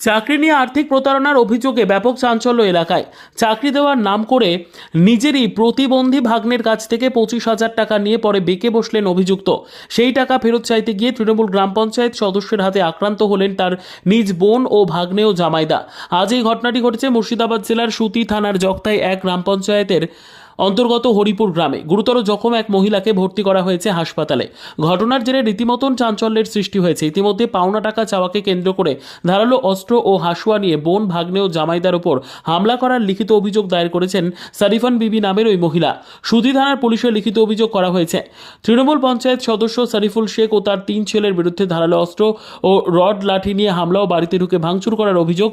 চাকরি নিয়ে আর্থিক প্রতারণার অভিযোগে ব্যাপক চাঞ্চল্য এলাকায়। চাকরি দেওয়ার নাম করে নিজেরই প্রতিবন্ধী ভাগ্নের কাছ থেকে পঁচিশ হাজার টাকা নিয়ে পরে বেঁকে বসলেন অভিযুক্ত। সেই টাকা ফেরত চাইতে গিয়ে তৃণমূল গ্রাম পঞ্চায়েত সদস্যের হাতে আক্রান্ত হলেন তার নিজ বোন ও ভাগ্নেও জামাইদা। আজ এই ঘটনাটি ঘটেছে মুর্শিদাবাদ জেলার সুতি থানার জগতায় এক গ্রাম পঞ্চায়েতের অন্তর্গত হরিপুর গ্রামে গুরুতর জখম এক মহিলাকে ভর্তি করা হয়েছে হাসপাতালে। ঘটনার জেরে রীতিমতন চাঞ্চল্যের সৃষ্টি হয়েছে। ইতিমধ্যে পাওনা টাকা চাওয়াকে কেন্দ্র করে ধারালো অস্ত্র ও হাসুয়া নিয়ে বোন ভাগ্নে ও জামাইদার ওপর হামলা করার লিখিত অভিযোগ দায়ের করেছেন সারিফান বিবি নামের ওই মহিলা। সুধি থানার পুলিশে লিখিত অভিযোগ করা হয়েছে। তৃণমূল পঞ্চায়েত সদস্য সারিফুল শেখ ও তার তিন ছেলের বিরুদ্ধে ধারালো অস্ত্র ও রড লাঠি নিয়ে হামলা ও বাড়িতে ঢুকে ভাঙচুর করার অভিযোগ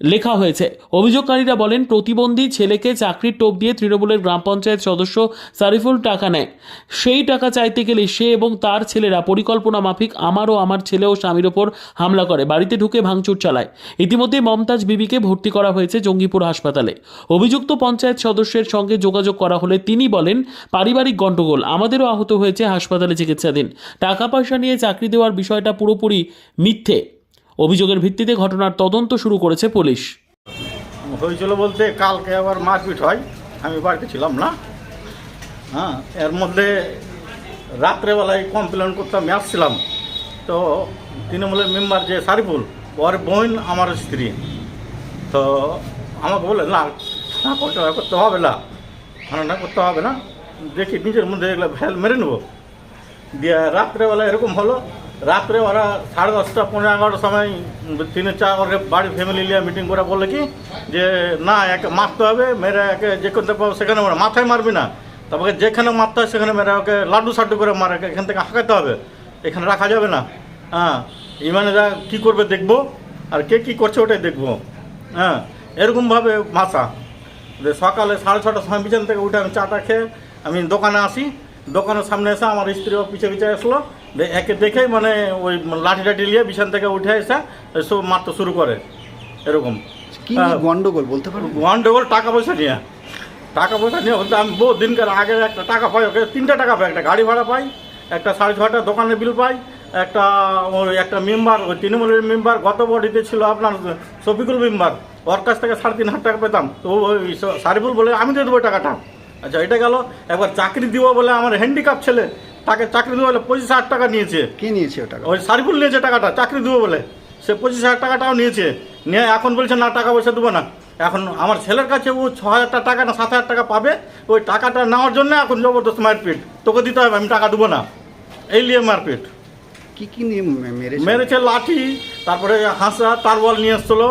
লেখা হয়েছে। অভিযোগকারীরা বলেন, প্রতিবন্ধী ছেলেকে চাকরির টোপ দিয়ে তৃণমূলের গ্রাম পঞ্চায়েত সদস্য সারিফুল টাকা নেয়। সেই টাকা চাইতে গেলে সে এবং তার ছেলেরা পরিকল্পনা মাফিক আমার ও আমার ছেলে ও স্বামীর ওপর হামলা করে, বাড়িতে ঢুকে ভাঙচুর চালায়। ইতিমধ্যে মমতাজ বিবিকে ভর্তি করা হয়েছে জঙ্গিপুর হাসপাতালে। অভিযুক্ত পঞ্চায়েত সদস্যের সঙ্গে যোগাযোগ করা হলে তিনি বলেন, পারিবারিক গণ্ডগোল আমাদেরও আহত হয়েছে হাসপাতালে চিকিৎসাধীন। টাকা পয়সা নিয়ে চাকরি দেওয়ার বিষয়টা পুরোপুরি মিথ্যে। অভিযোগের ভিত্তিতে ঘটনার তদন্ত শুরু করেছে পুলিশ। হয়েছিল বলতে কালকে আবার মারপিট হয়। আমি বাড়িতে ছিলাম না। হ্যাঁ এর মধ্যে রাত্রেবেলায় কমপ্লেন করতে আমি আসছিলাম। তো তৃণমূলের মেম্বার যে সারিফুল, ওর বোন আমার স্ত্রী। তো আমাকে বলে না না, করতে করতে হবে না। না করতে হবে না। দেখি নিজের মধ্যে এগুলো ভ্যাল মেরে নেব। দিয়ে রাত্রেবেলা এরকম হলো। রাত্রে ওরা সাড়ে দশটা, পনেরো এগারোটার সময় তিনে চার ওর বাড়ি ফ্যামিলি নিয়ে মিটিং করে বললে কি যে, না, একে মারতে হবে মেরে একে যে করতে পাবো সেখানে মারা মাথায় মারবি না। তারপরে যেখানে মারতে হয় সেখানে মেরে ওকে লাড্ডু সাড্ডু করে মারে এখান থেকে হাঁকাতে হবে। এখানে রাখা যাবে না। হ্যাঁ ইমানেরা কী করবে দেখব? আর কে কী করছে ওটাই দেখব। হ্যাঁ এরকমভাবে ভাষা। যে সকালে সাড়ে ছটার সময় বিছান থেকে উঠে আমি চাটা খেয়ে আমি দোকানে আসি। দোকানের সামনে এসে আমার স্ত্রীও পিছে পিছে আসলো। একে দেখেই মানে ওই লাঠি টাঠি নিয়ে বিছান থেকে উঠে এসে সব মারতে শুরু করে এরকম। কি। গন্ডগোল বলতে পারবেন গন্ডগোল টাকা পয়সা নিয়ে। টাকা পয়সা নিয়ে বলতে আমি বহু দিনকার আগে একটা টাকা পাই ওকে তিনটে টাকা পাই একটা গাড়ি ভাড়া পাই একটা সাড়ে ছটা দোকানের বিল পাই একটা ওই একটা মেম্বার ওই তৃণমূলের মেম্বার গত বডিতে ছিল আপনার শফিকুল মেম্বার ওর কাছ থেকে সাড়ে তিন হাজার টাকা পেতাম। তো ওই সারিফুল বলে আমি দিয়ে দেবো টাকাটা। আচ্ছা এটা গেল। একবার চাকরি দিব বলে আমার হ্যান্ডিক্যাপ ছেলে তাকে চাকরি দেবো বলে পঁচিশ হাজার টাকা নিয়েছে। কে নিয়েছে ওটা ওই সারিফুল নিয়েছে টাকাটা চাকরি দেবো বলে। সে পঁচিশ হাজার টাকাটাও নিয়েছে। নিয়ে এখন বলছে না টাকা পয়সা দেবো না। এখন আমার ছেলের কাছে ও ছ হাজার টাকা না সাত হাজার টাকা পাবে ওই টাকাটা নেওয়ার জন্য এখন জবরদস্ত মারপিট তোকে দিতে হবে আমি টাকা দেবো না। এই নিয়ে মারপিট কি কি নিয়ে মেরেছে? মেরেছে লাঠি তারপরে হাঁসা তারওয়াল নিয়ে এসছিলো।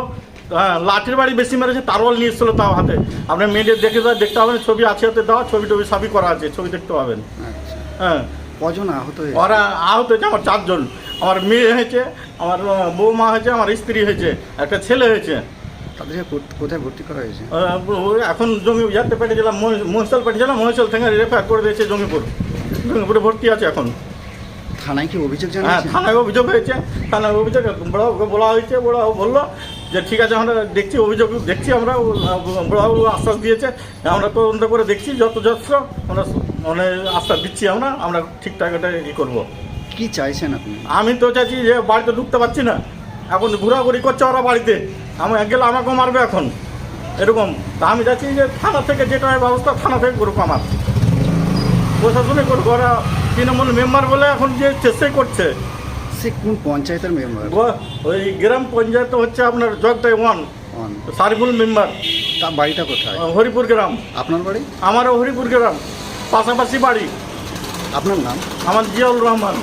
হ্যাঁ লাঠির বাড়ি বেশি মেরেছে তারওয়াল নিয়ে এসছিলো তাও হাতে। আপনি মেয়েদের দেখে দেওয়া দেখতে পাবেন ছবি আছে হাতে দেওয়া ছবি টবি সবই করা আছে ছবি দেখতে পাবেন। আচ্ছা হ্যাঁ। কজন আহত হয়েছে? ওরা আহত হয়েছে আমার চারজন। আমার মেয়ে হয়েছে আমার বৌমা হয়েছে আমার স্ত্রী হয়েছে একটা ছেলে হয়েছে। তাদেরকে কোথ- কোথায় ভর্তি করা হয়েছে? এখন জমি ইয়াতে পেটেছিলাম মহিশাল পেটেছিলাম মহিশাল থেকে রেফার করে দিয়েছে জমিপুর। জমিপুরে ভর্তি আছে এখন। থানায় কি অভিযোগ হ্যাঁ থানায় অভিযোগ হয়েছে। থানায় অভিযোগ বড়বাবুকে বলা হয়েছে বড়বাবু বলল যে ঠিক আছে আমরা দেখছি অভিযোগ দেখছি আমরা বড়বাবু আশ্বাস দিয়েছে আমরা তদন্ত করে দেখছি যত যথেষ্ট আমরা মানে আশ্বাস দিচ্ছি আমরা আমরা ঠিকঠাক এটা ই করব। কি চাইছেন আপনি? আমি তো চাইছি যে বাড়িতে ঢুকতে পারছি না। এখন ঘোরাঘুরি করছে ওরা বাড়িতে। আমি গেলে আমাকেও মারবে এখন। এরকম। তা আমি চাইছি যে থানা থেকে যেটা ব্যবস্থা থানা থেকে করুক আমার। প্রশাসনে করুক ওরা তৃণমূল মেম্বার বলে এখন যে চেষ্টাই করছে। সে কোন পঞ্চায়েতের মেম্বার ওই গ্রাম পঞ্চায়েত হচ্ছে আপনার জগদাই ওয়ান। সারিফুল মেম্বার। তার বাড়িটা কোথায়? হরিপুর গ্রাম। আপনার বাড়ি? আমারও হরিপুর গ্রাম। পাশাপাশি বাড়ি। আপনার নাম? আমার জিয়াউল রহমান।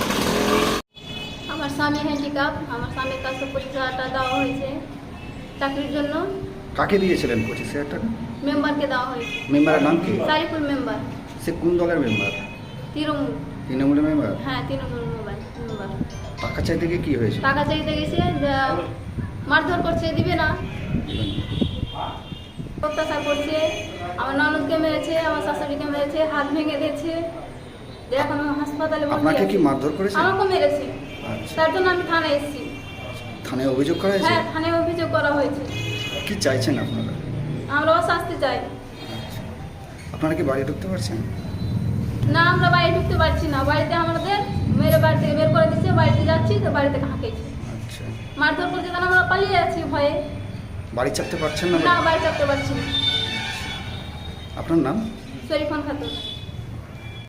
আমার স্বামী হ্যান্ডিক্যাপ আমার স্বামীর কাছে পঁচিশ হাজার টাকা দেওয়া হয়েছে। চাকরির জন্য কাকে দিয়েছিলেন পঁচিশ হাজার টাকা? মেম্বারকে দেওয়া হয়েছে। মেম্বারের নাম কি? সারিফুল মেম্বার। সে কোন দলের মেম্বার? তৃণমূল। তৃণমূলের মেম্বার? হ্যাঁ তৃণমূল মোবাইল মেম্বার। টাকা চাইতে গিয়ে কি হয়েছে? টাকা চাইতে গেছে মারধর করছে দিবে না। অত্যাচার করছে আমার ননদকে মেরেছে আমার শাশুড়িকে মেরেছে হাত ভেঙে দিয়েছে এখন হাসপাতালে আপনাকে কি মারধর করেছে? আমাকেও মেরেছে। আচ্ছা। তার জন্য আমি থানায় এসেছি। থানায় অভিযোগ করা হয়েছে? হ্যাঁ থানায় অভিযোগ করা হয়েছে। কি চাইছেন আপনারা? আমরাও শাস্তি চাই। আচ্ছা। আপনারা কি বাড়ি ঢুকতে পারছেন? না আমরা বাড়ি ঢুকতে পারছি না। বাড়িতে আমাদের মেরে বাড়ি থেকে বের করে দিচ্ছে বাড়িতে যাচ্ছি তো বাড়িতে হাঁকেছি আচ্ছা। মারধর করছে তখন আমরা পালিয়ে আছি ভয়ে। বাড়ি চাপতে পারছেন না না বাড়ি চাপতে পারছি না। আপনার নাম? শরীফন খাতুন।